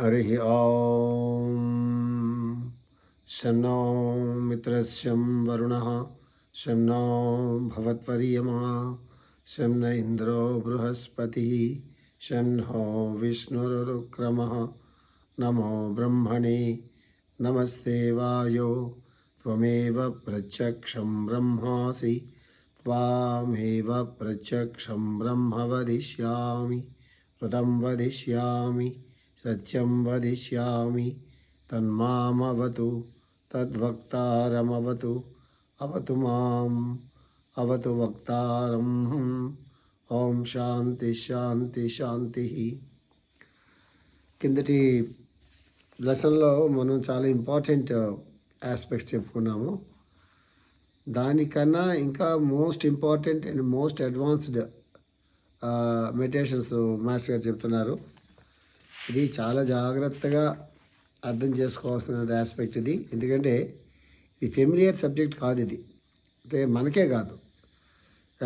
हरिः ॐ शं नो मित्रस्यं वरुणः। शं नो भवत्वर्यमा। न नमो ब्रह्मणे। नमस्ते वायो। त्वमेव प्रत्यक्षं ब्रह्मासि। त्वामेव प्रत्यक्षं ब्रह्म वदिष्यामि। ऋतं वदिष्यामि। సత్యం వదిష్యామి తన్మామవతు తద్వక్తారమవతు అవతు మాం అవతు వక్తారం. ఓం శాంతి శాంతి శాంతి. కిందటి లెసన్లో మనం చాలా ఇంపార్టెంట్ ఆస్పెక్ట్స్ చెప్పుకున్నాము. దానికన్నా ఇంకా most important and most advanced meditations master గారు చెప్తున్నారు. ఇది చాలా జాగ్రత్తగా అర్థం చేసుకోవాల్సిన ఆస్పెక్ట్ ఇది. ఎందుకంటే ఇది ఫెమిలియర్ సబ్జెక్ట్ కాదు ఇది. అంటే మనకే కాదు.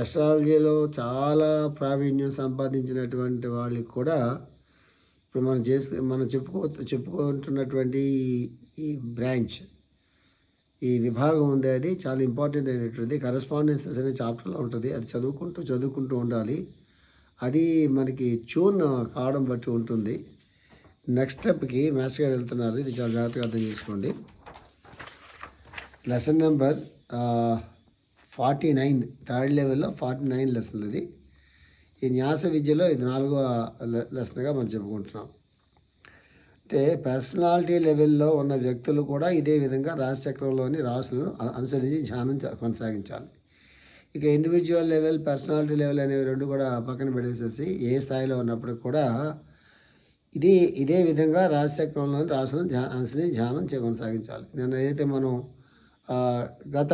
ఎస్ట్రాలజీలో చాలా ప్రావీణ్యం సంపాదించినటువంటి వాళ్ళకి కూడా ఇప్పుడు మనం చేసు మనం చెప్పుకో చెప్పుకుంటున్నటువంటి ఈ- బ్రాంచ్ ఈ విభాగం ఉంది అది. చాలా ఇంపార్టెంట్ అయినటువంటిది. కరస్పాండెన్సెస్ అనే చాప్టర్లో ఉంటుంది. అది చదువుకుంటూ చదువుకుంటూ ఉండాలి. అది మనకి చూన్ కావడం బట్టి ఉంటుంది. నెక్స్ట్ స్టెప్కి మ్యాథ్స్ గారు వెళ్తున్నారు. ఇది చాలా జాగ్రత్తగా అర్థం చేసుకోండి. Lesson number forty nine third లెవెల్లో ఫార్టీ నైన్ లెసన్ ఇది. ఈ న్యాస విద్యలో ఇది నాలుగవ లెసన్గా మనం చెప్పుకుంటున్నాం. అంటే పర్సనాలిటీ లెవెల్లో ఉన్న వ్యక్తులు కూడా ఇదే విధంగా రాశిచక్రంలోని రాసులను అనుసరించి ధ్యానం కొనసాగించాలి. ఇక ఇండివిజువల్ లెవెల్ పర్సనాలిటీ లెవెల్ అనేవి రెండు కూడా పక్కన పెట్టేసేసి ఏ స్థాయిలో ఉన్నప్పుడు కూడా ఇది ఇదే విధంగా రాశిచక్రంలోని రాసిన ధ్యా ధ్యానం చే- కొనసాగించాలి నేను ఏదైతే మనం గత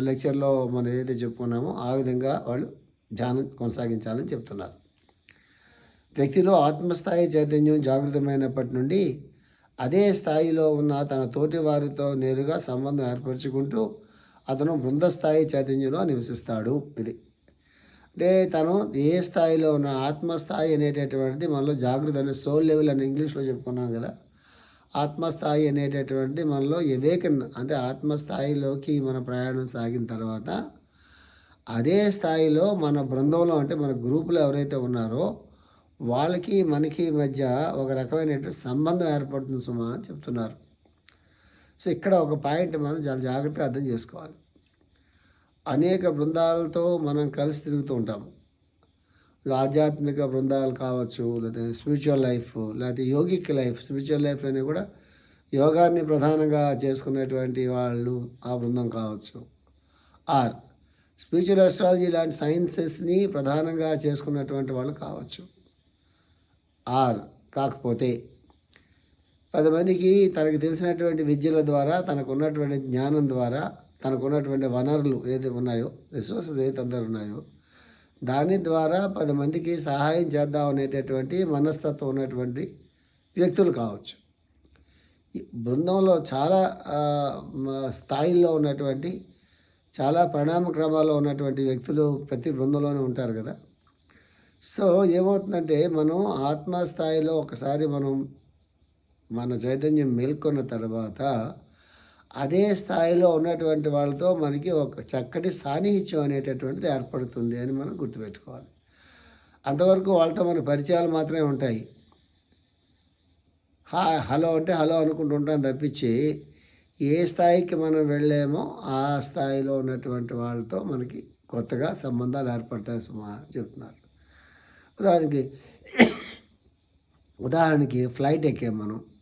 లెక్చర్లో మనం ఏదైతే చెప్పుకున్నామో ఆ విధంగా వాళ్ళు ధ్యానం కొనసాగించాలని చెప్తున్నారు. వ్యక్తిలో ఆత్మస్థాయి చైతన్యం జాగృతమైనప్పటి నుండి అదే స్థాయిలో ఉన్న తన తోటి వారితో నేరుగా సంబంధం ఏర్పరచుకుంటూ అతను బృందస్థాయి చైతన్యంలో నివసిస్తాడు. ఇది అంటే తను ఏ స్థాయిలో ఉన్న ఆత్మస్థాయి అనేటటువంటిది మనలో జాగ్రత్త అనే సోల్ లెవెల్ అని ఇంగ్లీష్లో చెప్పుకున్నాం కదా. ఆత్మస్థాయి అనేటటువంటిది మనలో ఎవేకన్ అంటే ఆత్మస్థాయిలోకి మన ప్రయాణం సాగిన తర్వాత అదే స్థాయిలో మన బృందంలో అంటే మన గ్రూపులో ఎవరైతే ఉన్నారో వాళ్ళకి మనకి మధ్య ఒక రకమైనటువంటి సంబంధం ఏర్పడుతుంది సుమా అని చెప్తున్నారు. సో ఇక్కడ ఒక పాయింట్ మనం చాలా జాగ్రత్తగా అర్థం చేసుకోవాలి. అనేక బృందాలతో మనం కలిసి తిరుగుతూ ఉంటాము. ఆధ్యాత్మిక బృందాలు కావచ్చు లేకపోతే స్పిరిచువల్ లైఫ్ లేకపోతే యోగిక్ లైఫ్ స్పిరిచువల్ లైఫ్ అనేవి కూడా యోగాన్ని ప్రధానంగా చేసుకునేటువంటి వాళ్ళు ఆ బృందం కావచ్చు. ఆర్ స్పిరిచువల్ అస్ట్రాలజీ లాంటి సైన్సెస్ని ప్రధానంగా చేసుకున్నటువంటి వాళ్ళు కావచ్చు. ఆర్ కాకపోతే పది మందికి తనకు తెలిసినటువంటి విద్యల ద్వారా తనకు ఉన్నటువంటి జ్ఞానం ద్వారా తనకు ఉన్నటువంటి వనరులు ఏది ఉన్నాయో రిసోర్సెస్ ఏదైతే అందరు ఉన్నాయో దాని ద్వారా పది మందికి సహాయం చేద్దాం అనేటటువంటి మనస్తత్వం ఉన్నటువంటి వ్యక్తులు కావచ్చు. బృందంలో చాలా స్థాయిల్లో ఉన్నటువంటి చాలా పరిణామ క్రమాల్లో ఉన్నటువంటి వ్యక్తులు ప్రతి బృందంలోనే ఉంటారు కదా. సో ఏమవుతుందంటే మనం ఆత్మస్థాయిలో ఒకసారి మనం మన చైతన్యం మేల్కొన్న తర్వాత అదే స్థాయిలో ఉన్నటువంటి వాళ్ళతో మనకి ఒక చక్కటి సాన్నిహిత్యం అనేటటువంటిది ఏర్పడుతుంది అని మనం గుర్తుపెట్టుకోవాలి. అంతవరకు వాళ్ళతో మన పరిచయాలు మాత్రమే ఉంటాయి. హా హలో అంటే హలో అనుకుంటుంటాం తప్పించి ఏ స్థాయికి మనం వెళ్ళామో ఆ స్థాయిలో ఉన్నటువంటి వాళ్ళతో మనకి కొత్తగా సంబంధాలు ఏర్పడతాయి సుమా చెప్తున్నారు. ఉదాహరణకి ఉదాహరణకి ఫ్లైట్ ఎక్కాం మనం.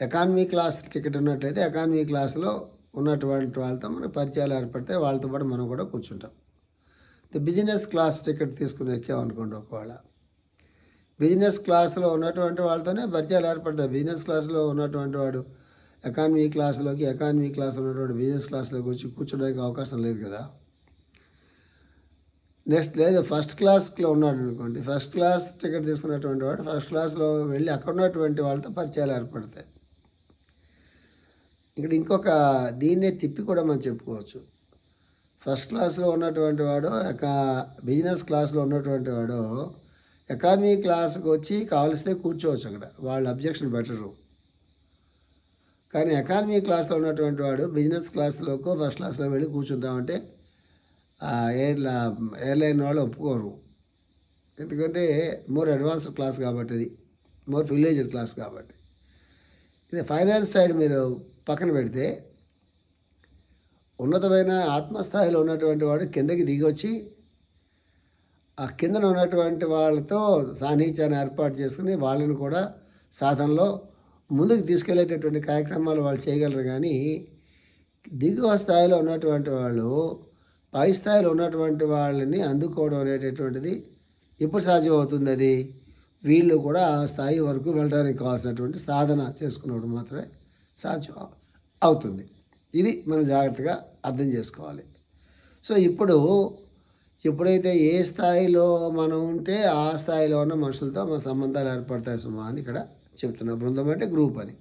ఎకానమీ క్లాస్ టికెట్ ఉన్నట్టయితే ఎకానమీ క్లాస్లో ఉన్నటువంటి వాళ్ళతో మనకు పరిచయాలు ఏర్పడితే వాళ్ళతో పాటు మనం కూడా కూర్చుంటాం. బిజినెస్ క్లాస్ టికెట్ తీసుకుని ఎక్కాం అనుకోండి ఒకవేళ. బిజినెస్ క్లాస్లో ఉన్నటువంటి వాళ్ళతోనే పరిచయాలు ఏర్పడతాయి. బిజినెస్ క్లాస్లో ఉన్నటువంటి వాడు ఎకానమీ క్లాస్లోకి ఎకానమీ క్లాస్లో ఉన్నటువంటి బిజినెస్ క్లాస్లోకి వచ్చి కూర్చోడానికి అవకాశం లేదు కదా. నెక్స్ట్ లేదు ఫస్ట్ క్లాస్లో ఉన్నాడు అనుకోండి. ఫస్ట్ క్లాస్ టికెట్ తీసుకున్నటువంటి వాడు ఫస్ట్ క్లాస్లో వెళ్ళి అక్కడ ఉన్నటువంటి వాళ్ళతో పరిచయాలు ఏర్పడతాయి. ఇక్కడ ఇంకొక దీన్నే తిప్పి కూడా మనం చెప్పుకోవచ్చు. ఫస్ట్ క్లాస్లో ఉన్నటువంటి వాడు ఒక బిజినెస్ క్లాస్లో ఉన్నటువంటి వాడు ఎకానమీ క్లాస్కి వచ్చి కావలిస్తే కూర్చోవచ్చు అక్కడ. వాళ్ళు అబ్జెక్షన్ బెటరు కానీ ఎకానమీ క్లాస్లో ఉన్నటువంటి వాడు బిజినెస్ క్లాస్లోకో ఫస్ట్ క్లాస్లో వెళ్ళి కూర్చుంటామంటే ఆ ఎయిర్లా ఎయిర్లైన్ వాళ్ళు ఒప్పుకోరు. ఎందుకంటే మోర్ అడ్వాన్స్డ్ క్లాస్ కాబట్టి ఇది మోర్ ప్రివిలేజ్డ్ క్లాస్ కాబట్టి. ఇది ఫైనాన్స్ సైడ్ మీరు పక్కన పెడితే ఉన్నతమైన ఆత్మస్థాయిలో ఉన్నటువంటి వాడు కిందకి దిగొచ్చి ఆ కిందన ఉన్నటువంటి వాళ్ళతో సాన్నిహిత్యాన్ని ఏర్పాటు చేసుకుని వాళ్ళని కూడా సాధనలో ముందుకు తీసుకెళ్ళేటటువంటి కార్యక్రమాలు వాళ్ళు చేయగలరు. కానీ దిగువ స్థాయిలో ఉన్నటువంటి వాళ్ళు పై స్థాయిలో ఉన్నటువంటి వాళ్ళని అందుకోవడం అనేటటువంటిది ఎప్పుడు సాధ్యం అవుతుంది అది? వీళ్ళు కూడా ఆ స్థాయి వరకు వెళ్ళడానికి కావాల్సినటువంటి సాధన చేసుకున్నప్పుడు మాత్రమే సాధ్యం. అవుతుంది. ఇది మనం జాగ్రత్తగా అర్థం చేసుకోవాలి. సో ఇప్పుడు ఎప్పుడైతే ఏ స్థాయిలో మనం ఉంటే ఆ స్థాయిలో ఉన్న మనుషులతో మన సంబంధాలు ఏర్పడతాయి సుమా అని ఇక్కడ చెప్తున్నా. బృందం అంటే గ్రూప్ అని.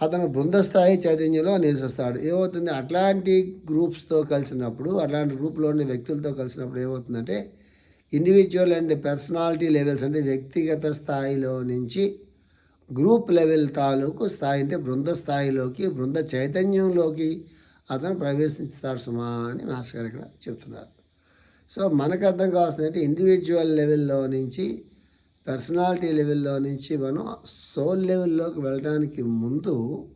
అతను బృందస్థాయి చైతన్యంలో నివసిస్తాడు. ఏమవుతుంది? అట్లాంటి గ్రూప్స్తో కలిసినప్పుడు అట్లాంటి గ్రూప్లోని వ్యక్తులతో కలిసినప్పుడు ఏమవుతుందంటే ఇండివిజువల్ అండ్ పర్సనాలిటీ లెవెల్స్ అంటే వ్యక్తిగత స్థాయిలో నుంచి గ్రూప్ లెవెల్ తాలూకు స్థాయి అంటే బృంద స్థాయిలోకి బృంద చైతన్యంలోకి అతను ప్రవేశిస్తాడు సుమా అని మాస్టర్ గారు ఇక్కడ చెప్తున్నారు. సో మనకు అర్థం కావాల్సిందంటే ఇండివిజువల్ లెవెల్లో నుంచి పర్సనాలిటీ లెవెల్లో నుంచి మనం సోల్ లెవెల్లోకి వెళ్ళడానికి ముందు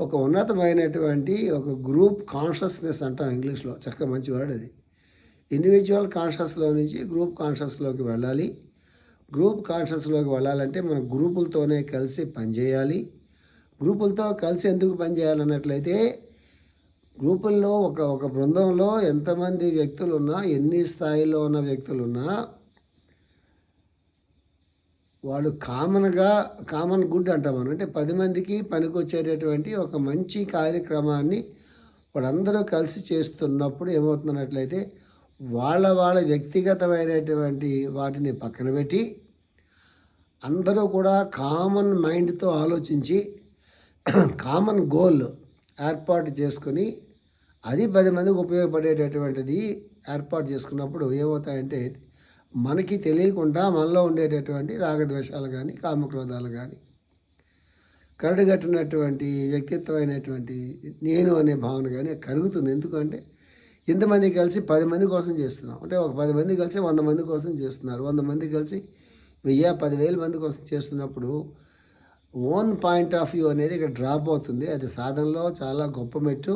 ఒక ఉన్నతమైనటువంటి ఒక గ్రూప్ కాన్షియస్నెస్ అంటాం ఇంగ్లీష్లో. చక్కగా మంచి వర్డ్ అది. ఇండివిజువల్ కాన్షియస్లో నుంచి గ్రూప్ కాన్షియస్లోకి వెళ్ళాలి. గ్రూప్ కాన్షియస్లోకి వెళ్ళాలంటే మనం గ్రూపులతోనే కలిసి పనిచేయాలి గ్రూపులతో కలిసి ఎందుకు పనిచేయాలన్నట్లయితే గ్రూపుల్లో ఒక ఒక బృందంలో ఎంతమంది వ్యక్తులు ఉన్నా ఎన్ని స్థాయిలో ఉన్న వ్యక్తులు ఉన్నా వాడు కామన్గా కామన్ గుడ్ అంటాం మనం. అంటే పది మందికి పనికొచ్చేటటువంటి ఒక మంచి కార్యక్రమాన్ని వాళ్ళందరూ కలిసి చేస్తున్నప్పుడు ఏమవుతున్నట్లయితే వాళ్ళ వాళ్ళ వ్యక్తిగతమైనటువంటి వాటిని పక్కన పెట్టి అందరూ కూడా కామన్ మైండ్తో ఆలోచించి కామన్ గోల్ ఏర్పాటు చేసుకొని అది పది మందికి ఉపయోగపడేటటువంటిది ఏర్పాటు చేసుకున్నప్పుడు ఏమవుతాయంటే మనకి తెలియకుండా మనలో ఉండేటటువంటి రాగద్వేషాలు కానీ కామక్రోధాలు కానీ కరడుగట్టినటువంటి వ్యక్తిత్వమైనటువంటి నేను అనే భావన కానీ కలుగుతుంది. ఎందుకంటే ఇంతమంది కలిసి పది మంది కోసం చేస్తున్నాం. అంటే ఒక పది మంది కలిసి వంద మంది కోసం చేస్తున్నారు. వంద మంది కలిసి వెయ్యి పదివేల మంది కోసం చేస్తున్నప్పుడు ఓన్ పాయింట్ ఆఫ్ వ్యూ అనేది ఇక్కడ డ్రాప్ అవుతుంది. అది సాధనలో చాలా గొప్ప మెట్టు.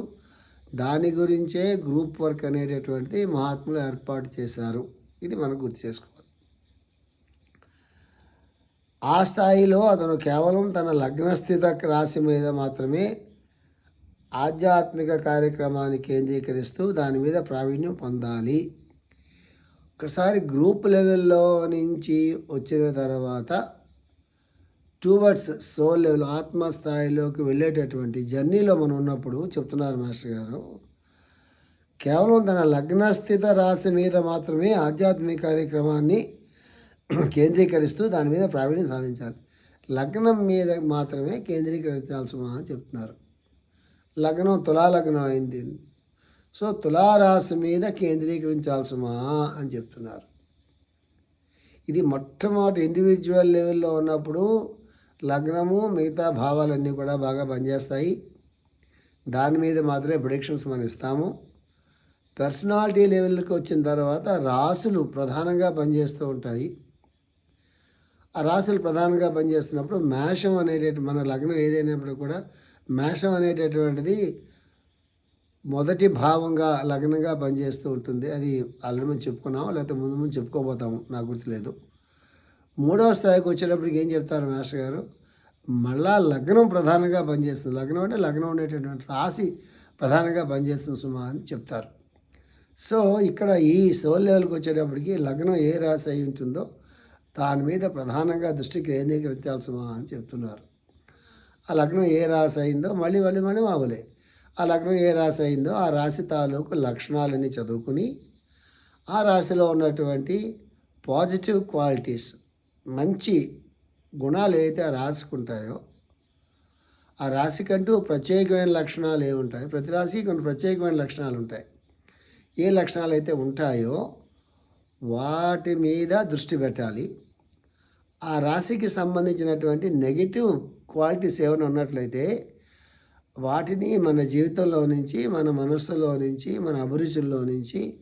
దాని గురించే గ్రూప్ వర్క్ అనేటటువంటిది మహాత్ములు ఏర్పాటు చేశారు. ఇది మనం గుర్తు చేసుకోవాలి. ఆ స్థాయిలో అతను కేవలం తన లగ్నస్థిత రాశి మీద మాత్రమే ఆధ్యాత్మిక కార్యక్రమాన్ని కేంద్రీకరిస్తూ దాని మీద ప్రావీణ్యం పొందాలి. ఒకసారి గ్రూప్ లెవెల్లో నుంచి వచ్చిన తర్వాత టూవర్డ్స్ సోల్ లెవెల్ ఆత్మస్థాయిలోకి వెళ్ళేటటువంటి జర్నీలో మనం ఉన్నప్పుడు చెప్తున్నారు మాస్టర్ గారు కేవలం తన లగ్నస్థిత రాశి మీద మాత్రమే ఆధ్యాత్మిక కార్యక్రమాన్ని కేంద్రీకరిస్తూ దాని మీద ప్రావీణ్యం సాధించాలి. లగ్నం మీద మాత్రమే కేంద్రీకరించాల్సి అని చెప్తున్నారు. లగ్నం తులా లగ్నం అయింది. సో తులారాశి మీద కేంద్రీకరించాల్సిమా అని చెప్తున్నారు. ఇది మొట్టమొదటి ఇండివిజువల్ లెవెల్లో ఉన్నప్పుడు లగ్నము మిగతా భావాలన్నీ కూడా బాగా పనిచేస్తాయి. దాని మీద మాత్రమే ప్రొడిక్షన్స్ మనం ఇస్తాము. పర్సనాలిటీ లెవెల్కి వచ్చిన తర్వాత రాసులు ప్రధానంగా పనిచేస్తూ ఉంటాయి. ఆ రాసులు ప్రధానంగా పనిచేస్తున్నప్పుడు మేషం అనేటటువంటి మన లగ్నం ఏదైనప్పుడు కూడా మేషం అనేటటువంటిది మొదటి భావంగా లగ్నంగా పనిచేస్తూ ఉంటుంది. అది ఆల్రెడీ మనం చెప్పుకున్నాము? లేకపోతే ముందు ముందు చెప్పుకోబోతాము. నాకు గుర్తులేదు. మూడవ స్థాయికి వచ్చేటప్పటికి ఏం చెప్తారు మాస్టర్ గారు? మళ్ళా లగ్నం ప్రధానంగా పనిచేస్తుంది. లగ్నం అంటే లగ్నం ఉండేటటువంటి రాశి ప్రధానంగా పనిచేస్తుంది సుమా అని చెప్తారు. సో ఇక్కడ ఈ సోల్ లెవెల్కి వచ్చేటప్పటికి లగ్నం ఏ రాశి అయి ఉంటుందో దాని మీద ప్రధానంగా దృష్టి కేంద్రీకరించాల్సిమా అని చెప్తున్నారు. ఆ లగ్నం ఏ రాశి అయిందో మళ్ళీ మళ్ళీ మళ్ళీ మామూలే. ఆ లగ్నం ఏ రాశి అయిందో ఆ రాశి తాలూకు లక్షణాలని చదువుకుని ఆ రాశిలో ఉన్నటువంటి పాజిటివ్ క్వాలిటీస్ మంచి గుణాలు ఏదైతే ఆ రాశికి ఉంటాయో ఆ రాశికంటూ ప్రత్యేకమైన లక్షణాలు ఏముంటాయి ప్రతి రాశికి కొన్ని ప్రత్యేకమైన లక్షణాలు ఉంటాయి. ఏ లక్షణాలు అయితే ఉంటాయో వాటి మీద దృష్టి పెట్టాలి. ఆ రాశికి సంబంధించినటువంటి నెగిటివ్ క్వాలిటీస్ ఏమైనా ఉన్నట్లయితే వాటిని మన జీవితంలో నుంచి మన మనస్సులో నుంచి మన అభిరుచుల్లో నుంచి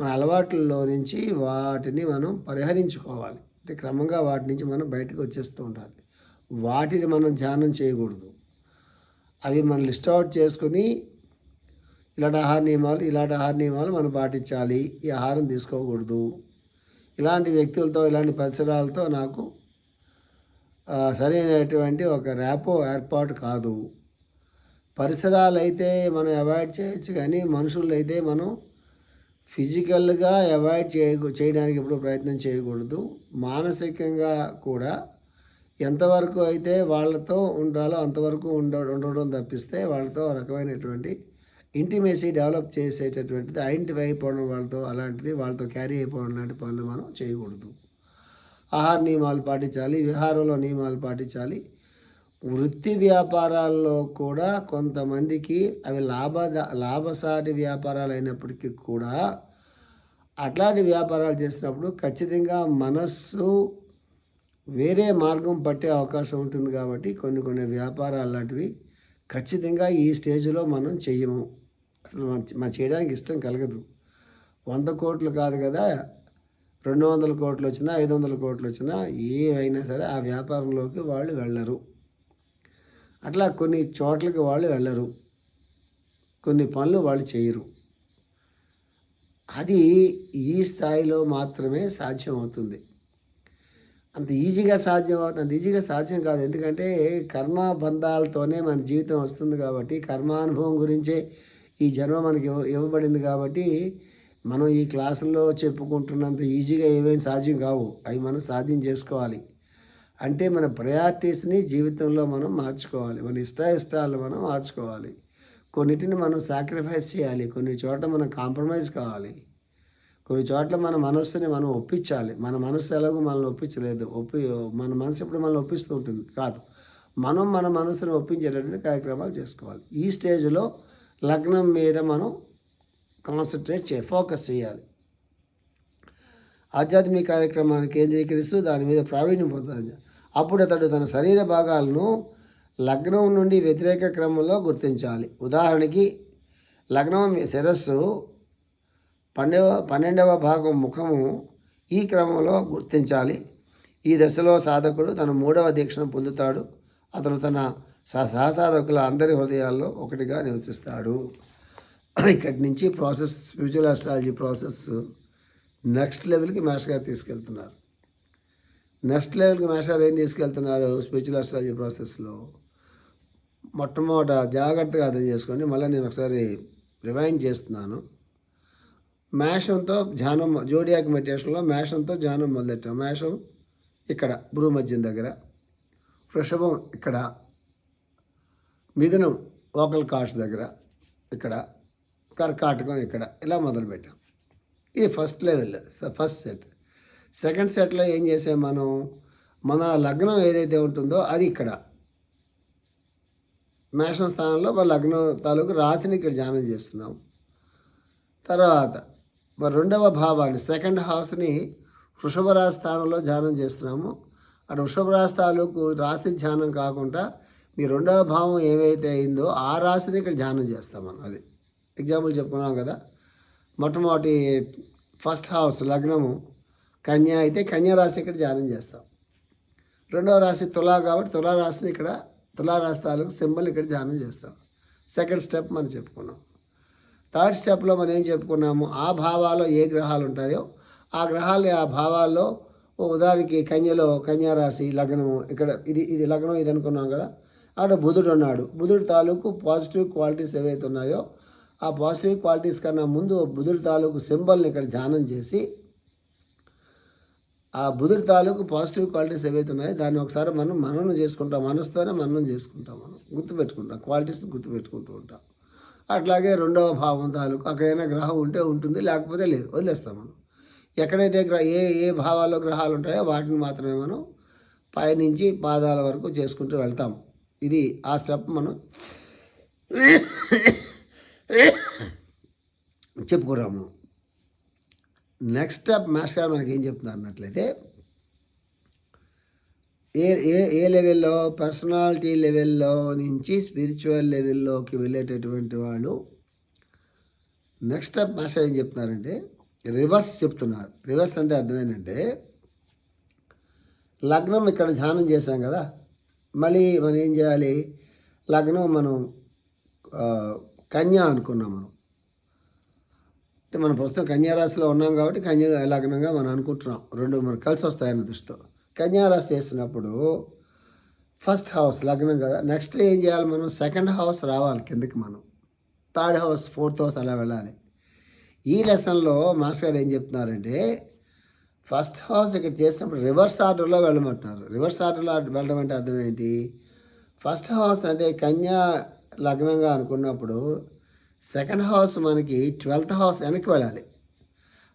మన అలవాట్లలో నుంచి వాటిని మనం పరిహరించుకోవాలి. అంటే క్రమంగా వాటి నుంచి మనం బయటకు వచ్చేస్తూ ఉండాలి. వాటిని మనం ధ్యానం చేయకూడదు. అవి మనం లిస్ట్ అవుట్ చేసుకుని ఇలాంటి ఆహార నియమాలు ఇలాంటి ఆహార నియమాలు మనం పాటించాలి. ఈ ఆహారం తీసుకోకూడదు. ఇలాంటి వ్యక్తులతో ఇలాంటి పరిసరాలతో నాకు సరైనటువంటి ఒక ర్యాపో ఏర్పాటు కాదు. పరిసరాలు అయితే మనం అవాయిడ్ చేయొచ్చు కానీ మనుషులు అయితే మనం ఫిజికల్గా అవాయిడ్ చేయ చేయడానికి ఎప్పుడు ప్రయత్నం చేయకూడదు. మానసికంగా కూడా ఎంతవరకు అయితే వాళ్ళతో ఉండాలో అంతవరకు ఉండ ఉండడం తప్పిస్తే వాళ్ళతో రకమైనటువంటి ఇంటిమేసీ డెవలప్ చేసేటటువంటిది ఐడెంటిఫై అయిపోవడం వాళ్ళతో అలాంటిది వాళ్ళతో క్యారీ అయిపోవడం లాంటి పనులు మనం చేయకూడదు. ఆహార నియమాలు పాటించాలి విహారంలో నియమాలు పాటించాలి. వృత్తి వ్యాపారాల్లో కూడా కొంతమందికి అవి లాభద లాభసాటి వ్యాపారాలు అయినప్పటికీ కూడా అట్లాంటి వ్యాపారాలు చేసినప్పుడు ఖచ్చితంగా మనస్సు వేరే మార్గం పట్టే అవకాశం ఉంటుంది కాబట్టి కొన్ని కొన్ని వ్యాపారాలు లాంటివి ఖచ్చితంగా ఈ స్టేజ్లో మనం చెయ్యము. అసలు మన చేయడానికి ఇష్టం కలగదు. వంద కోట్లు కాదు కదా రెండు వందల కోట్లు వచ్చినా ఐదు వందల కోట్లు వచ్చినా ఏవైనా సరే ఆ వ్యాపారంలోకి వాళ్ళు వెళ్ళరు. అట్లా కొన్ని చోట్లకి వాళ్ళు వెళ్ళరు. కొన్ని పనులు వాళ్ళు చేయరు. అది ఈ స్థాయిలో మాత్రమే సాధ్యం అవుతుంది అంత ఈజీగా సాధ్యం అవుతుంది అంత ఈజీగా సాధ్యం కాదు. ఎందుకంటే కర్మ బంధాలతోనే మన జీవితం వస్తుంది కాబట్టి కర్మానుభవం గురించే ఈ జన్మ మనకి ఇవ్వ ఇవ్వబడింది కాబట్టి మనం ఈ క్లాసుల్లో చెప్పుకుంటున్నంత ఈజీగా ఏమేమి సాధ్యం కావు. అవి మనం సాధ్యం చేసుకోవాలి. అంటే మన ప్రయారిటీస్ని జీవితంలో మనం మార్చుకోవాలి. మన ఇష్ట ఇష్టాలు మనం మార్చుకోవాలి. కొన్నిటిని మనం సాక్రిఫైస్ చేయాలి. కొన్ని చోట్ల మనం కాంప్రమైజ్ కావాలి. కొన్ని చోట్ల మన మనస్సుని మనం ఒప్పించాలి. మన మనస్సు ఎలాగో మనల్ని ఒప్పించలేదు. ఒప్పి మన మనసు ఎప్పుడు మనల్ని ఒప్పిస్తూ ఉంటుంది. కాదు. మనం మన మనసుని ఒప్పించేటటువంటి కార్యక్రమాలు చేసుకోవాలి. ఈ స్టేజ్లో లగ్నం మీద మనం కాన్సన్ట్రేట్ చే ఫోకస్ చేయాలి. ఆధ్యాత్మిక కార్యక్రమాన్ని కేంద్రీకరిస్తూ దాని మీద ప్రావీణ్యం పొందాలి. అప్పుడు అతడు తన శరీర భాగాలను లగ్నం నుండి వ్యతిరేక క్రమంలో గుర్తించాలి. ఉదాహరణకి లగ్నం మీ శిరస్సు పన్నెవ పన్నెండవ భాగం ముఖము ఈ క్రమంలో గుర్తించాలి. ఈ దశలో సాధకుడు తన మూడవ దీక్షను పొందుతాడు. అతను తన సహ- సహసాధకుల అందరి హృదయాల్లో ఒకటిగా నివసిస్తాడు. ఇక్కడి నుంచి process spiritual astrology process next లెవెల్కి మాస్టర్ గారు తీసుకెళ్తున్నారు. నెక్స్ట్ లెవెల్కి మాస్టర్ ఏం తీసుకెళ్తున్నారు? స్పిరిచువల్ అస్ట్రాలజీ ప్రాసెస్లో. మొట్టమొదట జాగ్రత్తగా అర్థం చేసుకోండి. మళ్ళీ నేను ఒకసారి రివైండ్ చేస్తున్నాను. మేషంతో ధ్యానం జోడియాక్ మెడిటేషన్లో మేషంతో ధ్యానం మొదలెట్టాం. మేషం ఇక్కడ భూమధ్యం దగ్గర. వృషభం ఇక్కడ. మిథునం ఓకల్ కార్డ్స్ దగ్గర. ఇక్కడ. కర్కాటకం ఇక్కడ. ఇలా మొదలుపెట్టాం. ఇది first level first set. Second సెట్లో ఏం చేసాం మనం? మన లగ్నం ఏదైతే ఉంటుందో అది ఇక్కడ. మేషం స్థానంలో మరి లగ్నం తాలూకు రాశిని ఇక్కడ ధ్యానం చేస్తున్నాం. తర్వాత మరి రెండవ భావాన్ని సెకండ్ హౌస్ని వృషభ రాశి స్థానంలో ధ్యానం చేస్తున్నాము. అటు వృషభ రాశి తాలూకు రాశి ధ్యానం కాకుండా మీ రెండవ భావం ఏవైతే అయిందో ఆ రాశిని ఇక్కడ ధ్యానం చేస్తాం మనం. అది ఎగ్జాంపుల్ చెప్పుకున్నాం కదా. మొట్టమొదటి ఫస్ట్ హౌస్ లగ్నము కన్య అయితే కన్యారాశి ఇక్కడ ధ్యానం చేస్తాం. రెండవ రాశి తులా కాబట్టి తులా రాశిని ఇక్కడ తులారాశి తాలూకు సింబల్ ఇక్కడ ధ్యానం చేస్తాం. సెకండ్ స్టెప్ మనం చెప్పుకున్నాం. థర్డ్ స్టెప్లో మనం ఏం చెప్పుకున్నాము? ఆ భావాల్లో ఏ గ్రహాలు ఉంటాయో ఆ గ్రహాలు ఆ భావాల్లో ఓ ఉదాహరణకి కన్యలో కన్యారాశి లగ్నము ఇక్కడ ఇది ఇది లగ్నం ఇది అనుకున్నాం కదా అక్కడ బుధుడు ఉన్నాడు. బుధుడు తాలూకు పాజిటివ్ క్వాలిటీస్ ఏవైతే ఉన్నాయో ఆ పాజిటివ్ క్వాలిటీస్ కన్నా ముందు బుధుడి తాలూకు సింబల్ని ఇక్కడ ధ్యానం చేసి ఆ బుధుడి తాలూకు పాజిటివ్ క్వాలిటీస్ ఏవైతే ఉన్నాయో దాన్ని ఒకసారి మనం మననం చేసుకుంటాం మనసుతోనే మననం చేసుకుంటాం మనం. గుర్తుపెట్టుకుంటాం క్వాలిటీస్ గుర్తుపెట్టుకుంటూ ఉంటాం. అట్లాగే రెండవ భావం తాలూకు అక్కడైనా గ్రహం ఉంటే ఉంటుంది లేకపోతే లేదు వదిలేస్తాం మనం. ఎక్కడైతే గ్రహ ఏ ఏ భావాల్లో గ్రహాలు ఉంటాయో వాటిని మాత్రమే మనం పైనుంచి పాదాల వరకు చేసుకుంటూ వెళ్తాం. ఇది ఆ స్టెప్ మనం చెప్పుకున్నాము నెక్స్ట్ స్టెప్ మాస్టర్ గారు మనకి ఏం చెప్తున్నారు అన్నట్లయితే ఏ ఏ ఏ లెవెల్లో పర్సనాలిటీ లెవెల్లో నుంచి స్పిరిచువల్ లెవెల్లోకి వెళ్ళేటటువంటి వాళ్ళు నెక్స్ట్ స్టెప్ మాస్టర్ ఏం చెప్తున్నారంటే రివర్స్ చెప్తున్నారు. రివర్స్ అంటే అర్థమేంటంటే లగ్నం ఇక్కడ ధ్యానం చేశాం కదా మళ్ళీ మనం ఏం చేయాలి? లగ్నం మనం కన్యా అనుకున్నాం మనం. అంటే మనం ప్రస్తుతం కన్యారాశిలో ఉన్నాం కాబట్టి కన్యా లగ్నంగా మనం అనుకుంటున్నాం. రెండు మనకు కలిసి వస్తాయన్న దృష్టితో. కన్యారాశి చేసినప్పుడు ఫస్ట్ హౌస్ లగ్నం కదా. నెక్స్ట్ ఏం చేయాలి మనం? సెకండ్ హౌస్ రావాలి కిందకి మనం. థర్డ్ హౌస్ ఫోర్త్ హౌస్ అలా వెళ్ళాలి. ఈ లెసన్లో మాస్టర్ గారు ఏం చెప్తున్నారంటే ఫస్ట్ హౌస్ ఇక్కడ చేసినప్పుడు రివర్స్ ఆర్డర్లో వెళ్ళమంటున్నారు. రివర్స్ ఆర్డర్లో వెళ్ళడం అంటే అర్థం ఏంటి? ఫస్ట్ హౌస్ అంటే కన్యా లగ్నంగా అనుకున్నప్పుడు సెకండ్ హౌస్ మనకి ట్వెల్త్ హౌస్ వెనక్కి వెళ్ళాలి.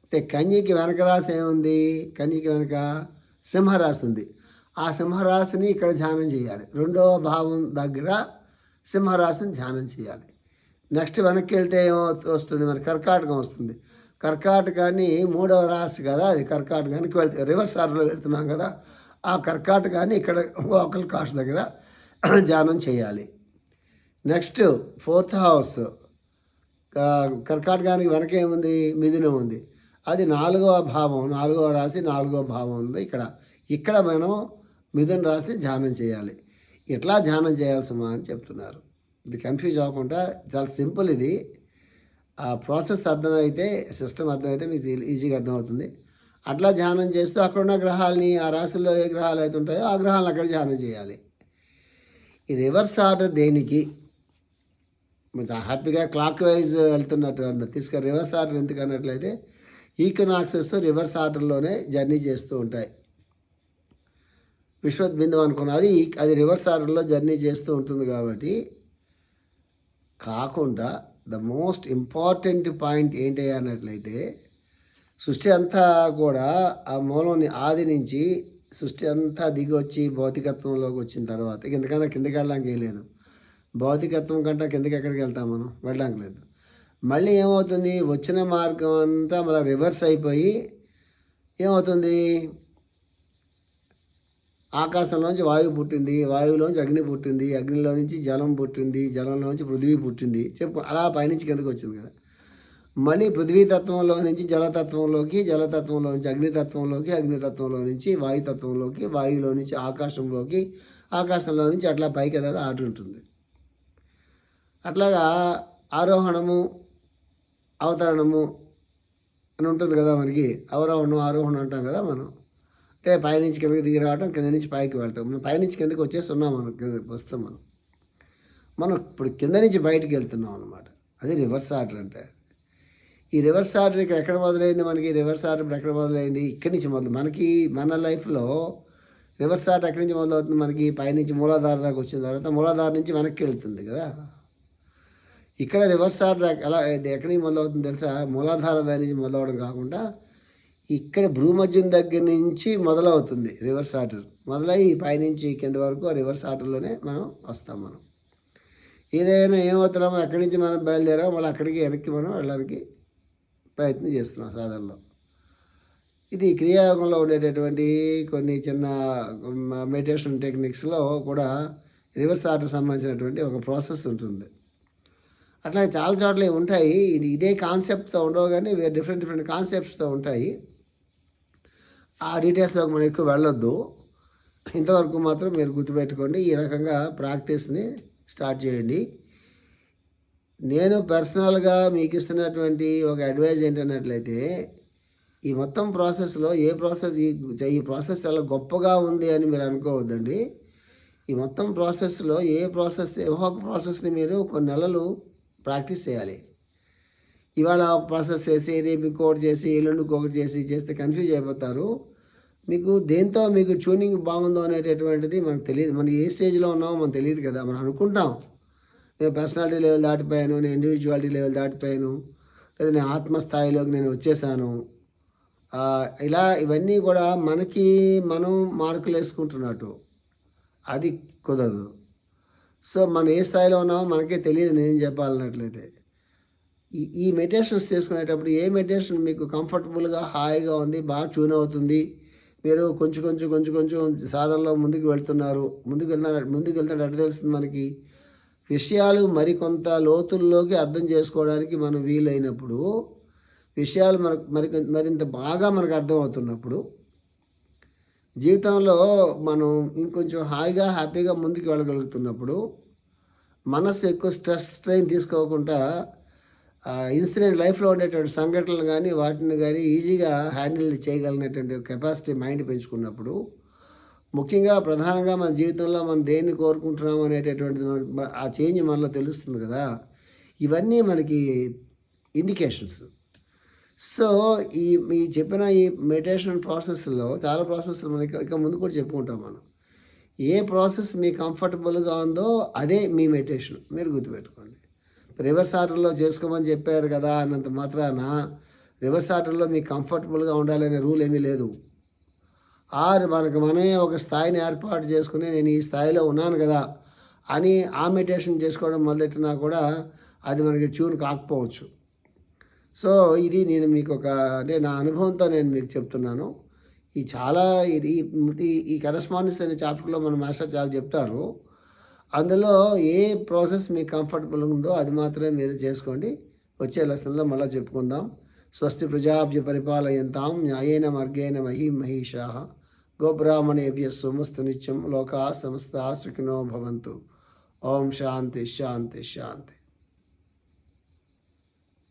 అంటే కన్యకి వెనక రాశి ఏముంది? కన్యకి వెనక సింహరాశి ఉంది. ఆ సింహరాశిని ఇక్కడ ధ్యానం చేయాలి. రెండవ భావం దగ్గర సింహరాశిని ధ్యానం చేయాలి. నెక్స్ట్ వెనక్కి వెళ్తే ఏమో వస్తుంది? మన కర్కాటకం వస్తుంది. కర్కాటకాన్ని మూడవ రాశి కదా అది కర్కాటకానికి వెళ్తే రివర్స్ ఆర్డర్లో వెళ్తున్నాం కదా ఆ కర్కాటకాన్ని ఇక్కడ ఓకల్ కాస్ట్ దగ్గర ధ్యానం చేయాలి. నెక్స్ట్ ఫోర్త్ హౌస్ కర్కాటకానికి వెనక ఏముంది? మిథునం ఉంది. అది నాలుగవ భావం నాలుగవ రాశి నాలుగవ భావం ఉంది ఇక్కడ. ఇక్కడ మనం మిథున రాశిని ధ్యానం చేయాలి. ఎట్లా ధ్యానం చేయాల్సమా అని చెప్తున్నారు. ఇది కన్ఫ్యూజ్ అవ్వకుండా చాలా సింపుల్ ఇది. ఆ ప్రాసెస్ అర్థమైతే సిస్టమ్ అర్థమైతే మీకు ఈజీగా అర్థమవుతుంది. అట్లా ధ్యానం చేస్తూ అక్కడ ఉన్న గ్రహాలని ఆ రాశుల్లో ఏ గ్రహాలు అయితే ఉంటాయో ఆ గ్రహాలను అక్కడ ధ్యానం చేయాలి. ఈ రివర్స్ ఆర్డర్ దేనికి? మంచి హ్యాపీగా క్లాక్ వైజ్ వెళ్తున్నట్టు అన్న తీసుకు రివర్స్ ఆర్డర్ ఎందుకు అన్నట్లయితే ఈకనాక్సెస్ రివర్స్ ఆర్డర్లోనే జర్నీ చేస్తూ ఉంటాయి. విశ్వత్ బిందువు అనుకున్న అది అది రివర్స్ ఆర్డర్లో జర్నీ చేస్తూ ఉంటుంది కాబట్టి కాకుండా ద మోస్ట్ ఇంపార్టెంట్ పాయింట్ ఏంటి అన్నట్లయితే సృష్టి అంతా కూడా ఆ మూలంని ఆది నుంచి సృష్టి అంతా దిగి వచ్చి భౌతికత్వంలోకి వచ్చిన తర్వాత ఇంతకన్నా కిందకి వెళ్ళడానికి లేదు. భౌతికత్వం కంటే కిందకి ఎక్కడికి వెళ్తాం మనం? వెళ్ళడానికి లేదు. మళ్ళీ ఏమవుతుంది? వచ్చిన మార్గం అంతా మళ్ళీ రివర్స్ అయిపోయి ఏమవుతుంది? ఆకాశంలోంచి వాయువు పుట్టింది. వాయువులోంచి అగ్ని పుట్టింది. అగ్నిలో నుంచి జలం పుట్టింది. జలంలోంచి పృథ్వీ పుట్టింది. చెప్పు అలా పైనుంచి కిందకు వచ్చింది కదా. మళ్ళీ పృథ్వీతత్వంలో నుంచి జలతత్వంలోకి జలతత్వంలో నుంచి అగ్నితత్వంలోకి అగ్నితత్వంలో నుంచి వాయుతత్వంలోకి వాయువులో నుంచి ఆకాశంలోకి ఆకాశంలో నుంచి అట్లా పైకి ఎదగా ఆటుంటుంది ఉంటుంది. అట్లాగా ఆరోహణము అవతరణము అని ఉంటుంది కదా మనకి. అవరోహణం ఆరోహణం అంటాం కదా మనం. అంటే పైనుంచి కిందకి దిగి రావడం కింద నుంచి పైకి వెళ్తాం మనం పైనుంచి కిందకి వచ్చేసి మనం కిందకి వస్తాం మనం. మనం ఇప్పుడు కింద నుంచి బయటికి వెళ్తున్నాం అనమాట అది రివర్స్ ఆర్డర్ అంటే ఈ రివర్స్ ఆర్డర్ ఇక్కడ ఎక్కడ మొదలైంది మనకి? రివర్స్ ఆర్డర్ ఇప్పుడు ఎక్కడ మొదలైంది? ఇక్కడి నుంచి మొదలు మనకి మన లైఫ్లో రివర్స్ ఆర్డర్ ఎక్కడి నుంచి మొదలవుతుంది మనకి? పైనుంచి మూలాధార దాకా వచ్చిన తర్వాత మూలాధార నుంచి వెనక్కి వెళ్తుంది కదా. ఇక్కడ రివర్స్ ఆర్డర్ ఎలా ఇది నుంచి మొదలవుతుంది తెలుసా? మూలాధార దాని నుంచి మొదలవడం కాకుండా ఇక్కడ భ్రూమధ్యం దగ్గర నుంచి మొదలవుతుంది రివర్స్ ఆర్డర్ మొదలై పైనుంచి కింద వరకు ఆ రివర్స్ ఆర్డర్లోనే మనం వస్తాం మనం. ఏదైనా ఏమవుతున్నామో ఎక్కడి నుంచి మనం బయలుదేరామో మళ్ళీ అక్కడికి వెనక్కి మనం వెళ్ళడానికి ప్రయత్నం చేస్తున్నాం సాధనలో ఇది క్రియాయోగంలో ఉండేటటువంటి కొన్ని చిన్న మెడిటేషన్ టెక్నిక్స్లో కూడా రివర్స్ ఆర్డర్ సంబంధించినటువంటి ఒక ప్రాసెస్ ఉంటుంది. అట్లా చాలా చోట్ల ఉంటాయి. ఇది ఇదే కాన్సెప్ట్తో ఉండవు కానీ వేరే డిఫరెంట్ డిఫరెంట్ కాన్సెప్ట్స్తో ఉంటాయి. ఆ డీటెయిల్స్లోకి మనం ఎక్కువ వెళ్ళొద్దు. ఇంతవరకు మాత్రం మీరు గుర్తుపెట్టుకోండి. ఈ రకంగా ప్రాక్టీస్ని స్టార్ట్ చేయండి. నేను పర్సనల్గా మీకు ఇస్తున్నటువంటి ఒక అడ్వైజ్ ఏంటన్నట్లయితే ఈ మొత్తం ప్రాసెస్లో ఏ ప్రాసెస్ ఈ ఈ ప్రాసెస్ చాలా గొప్పగా ఉంది అని మీరు అనుకోవద్దండి. ఈ మొత్తం ప్రాసెస్లో ఏ ప్రాసెస్ ఒక ప్రాసెస్ని మీరు కొన్ని నెలలు ప్రాక్టీస్ చేయాలి. ఇవాళ ప్రాసెస్ చేసి రేపు ఇంకోటి చేసి ఎల్లుండికి ఒకటి చేసి చేస్తే కన్ఫ్యూజ్ అయిపోతారు. మీకు దేంతో మీకు ట్యూనింగ్ బాగుందో అనేటటువంటిది మనకు తెలియదు. మనం ఏ స్టేజ్లో ఉన్నామో మనకు తెలియదు కదా. మనం అనుకుంటాం. నేను పర్సనాలిటీ లెవెల్ దాటిపోయాను నేను ఇండివిజువాలిటీ లెవెల్ దాటిపోయాను లేదా నేను ఆత్మస్థాయిలోకి నేను వచ్చేసాను. ఇలా ఇవన్నీ కూడా మనకి మనం మార్కులు వేసుకుంటున్నట్టు. అది కుదరదు. సో మనం ఏ స్థాయిలో ఉన్నామో మనకే తెలియదు నేను చెప్పాలన్నట్లయితే. ఈ ఈ మెడిటేషన్స్ చేసుకునేటప్పుడు ఏ మెడిటేషన్ మీకు కంఫర్టబుల్గా హాయిగా ఉంది బాగా ట్యూన్ అవుతుంది? మీరు కొంచెం కొంచెం కొంచెం కొంచెం సాధనలో ముందుకు వెళ్తున్నారు. ముందుకు వెళ్తున్నా ముందుకు వెళ్తున్నట్టు అటు తెలుస్తుంది మనకి. విషయాలు మరికొంత లోతుల్లోకి అర్థం చేసుకోవడానికి మనం వీలైనప్పుడు విషయాలు మనకు మరి మరింత బాగా మనకు అర్థమవుతున్నప్పుడు జీవితంలో మనం ఇంకొంచెం హాయిగా హ్యాపీగా ముందుకు వెళ్ళగలుగుతున్నప్పుడు మనసు ఎక్కువ స్ట్రెస్ స్ట్రెయిన్ తీసుకోకుండా ఇన్సిడెంట్ లైఫ్లో ఉండేటువంటి సంఘటనలు కానీ వాటిని కానీ ఈజీగా హ్యాండిల్ చేయగలిగినటువంటి కెపాసిటీ మైండ్ పెంచుకున్నప్పుడు ముఖ్యంగా ప్రధానంగా మన జీవితంలో మనం దేన్ని కోరుకుంటున్నాం అనేటటువంటిది మనకి ఆ చేంజ్ మనలో తెలుస్తుంది కదా. ఇవన్నీ మనకి ఇండికేషన్స్. సో ఈ మీ చెప్పిన ఈ మెడిటేషన్ ప్రాసెస్లో చాలా ప్రాసెస్ మనకి ఇక ముందు కూడా చెప్పుకుంటాం మనం. ఏ ప్రాసెస్ మీ కంఫర్టబుల్గా ఉందో అదే మీ మెడిటేషన్ మీరు గుర్తుపెట్టుకోండి. రివర్స్ ఆర్డర్లో చేసుకోమని చెప్పారు కదా అన్నంత మాత్రాన? రివర్స్ ఆర్డర్లో మీకు కంఫర్టబుల్గా ఉండాలనే రూల్ ఏమీ లేదు. ఆరు మనకు మనమే ఒక స్థాయిని ఏర్పాటు చేసుకుని నేను ఈ స్థాయిలో ఉన్నాను కదా అని ఆ మెడిటేషన్ చేసుకోవడం మొదలెట్టినా కూడా అది మనకి ట్యూన్ కాకపోవచ్చు. సో ఇది నేను మీకు ఒక అంటే నా అనుభవంతో నేను మీకు చెప్తున్నాను. ఈ చాలా ఇది ఈ- ఈ కరస్పాండెన్స్ అనే చాప్టర్లో మన మాస్టర్ చాలా చెప్తారు. అందులో ఏ ప్రాసెస్ మీకు కంఫర్టబుల్ ఉందో అది మాత్రమే మీరు చేసుకోండి. వచ్చే లెసన్లో మళ్ళీ చెప్పుకుందాం. స్వస్తి ప్రజాభ్య పరిపాలయంతాం న్యాయేన మార్గేణ మహి మహిషా గోబ్రాహ్మణేభ్య సోమస్తు నిత్యం లోకా సమస్త సుఖినో భవంతు. ఓం శాంతి శాంతి శాంతి.